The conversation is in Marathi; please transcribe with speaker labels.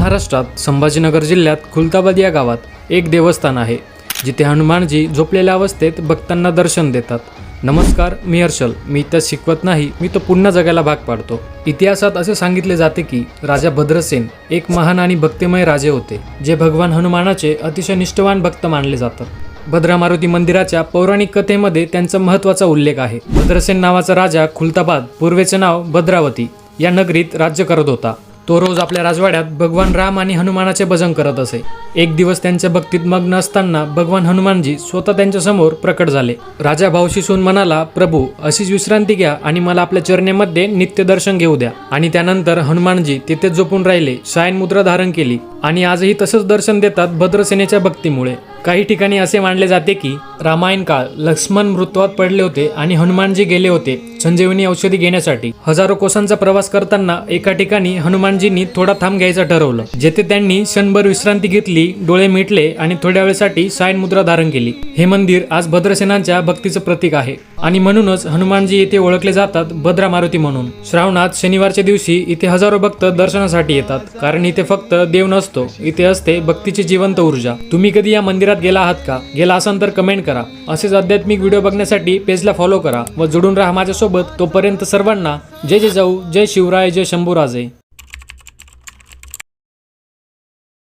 Speaker 1: महाराष्ट्रात संभाजीनगर जिल्ह्यात खुलताबाद या गावात एक देवस्थान आहे जिथे हनुमानजी झोपलेल्या अवस्थेत भक्तांना दर्शन देतात. नमस्कार मी हर्षल. मी इथं शिकवत नाही मी तो पुन्हा जगायला भाग पाडतो. इतिहासात असे सांगितले जाते की राजा भद्रसेन एक महान आणि भक्तिमय राजे होते जे भगवान हनुमानाचे अतिशय निष्ठवान भक्त मानले जातात. भद्रा मारुती मंदिराच्या पौराणिक कथेमध्ये त्यांचा महत्त्वाचा उल्लेख आहे. भद्रसेन नावाचा राजा खुलताबाद पूर्वेचे नाव भद्रावती या नगरीत राज्य करत होता. तो रोज आपल्या राजवाड्यात भगवान राम आणि हनुमानाचे भजन करत असे. एक दिवस त्यांच्या भक्तीत मग्न असताना भगवान हनुमानजी स्वतः त्यांच्यासमोर प्रकट झाले. राजा भावशीसून म्हणाला प्रभू अशीच विश्रांती घ्या आणि मला आपल्या चरणेमध्ये नित्य दर्शन घेऊ द्या. आणि त्यानंतर हनुमानजी तिथे झोपून राहिले शायन मुद्रा धारण केली आणि आजही तसंच दर्शन देतात भद्रसेनेच्या भक्तीमुळे. काही ठिकाणी असे मानले जाते की रामायण काळ लक्ष्मण मृत्वात पडले होते आणि हनुमानजी गेले होते संजीवनी औषधी घेण्यासाठी. हजारो कोसांचा प्रवास करताना एका ठिकाणी हनुमानजींनी थोडा थांब घ्यायचं ठरवलं जेथे त्यांनी क्षणभर विश्रांती घेतली डोळे मिटले आणि थोड्या वेळेसाठी सायन मुद्रा धारण केली. हे मंदिर आज भद्रसेनांच्या भक्तीचं प्रतीक आहे आणि म्हणूनच हनुमानजी येथे ओळखले जातात भद्रा मारुती म्हणून. श्रावणात शनिवारच्या दिवशी इथे हजारो भक्त दर्शनासाठी येतात कारण इथे फक्त देव नसतो इथे असते भक्तीची जिवंत ऊर्जा. तुम्ही कधी या मंदिरात गेला आहात का? गेला असाल तर कमेंट करा. असेच आध्यात्मिक व्हिडिओ बघण्यासाठी पेजला फॉलो करा व जोडून राहा माझ्यासोबत तोपर्यंत सर्वांना जय जय जाऊ जय शिवराय जय शंभूराजे.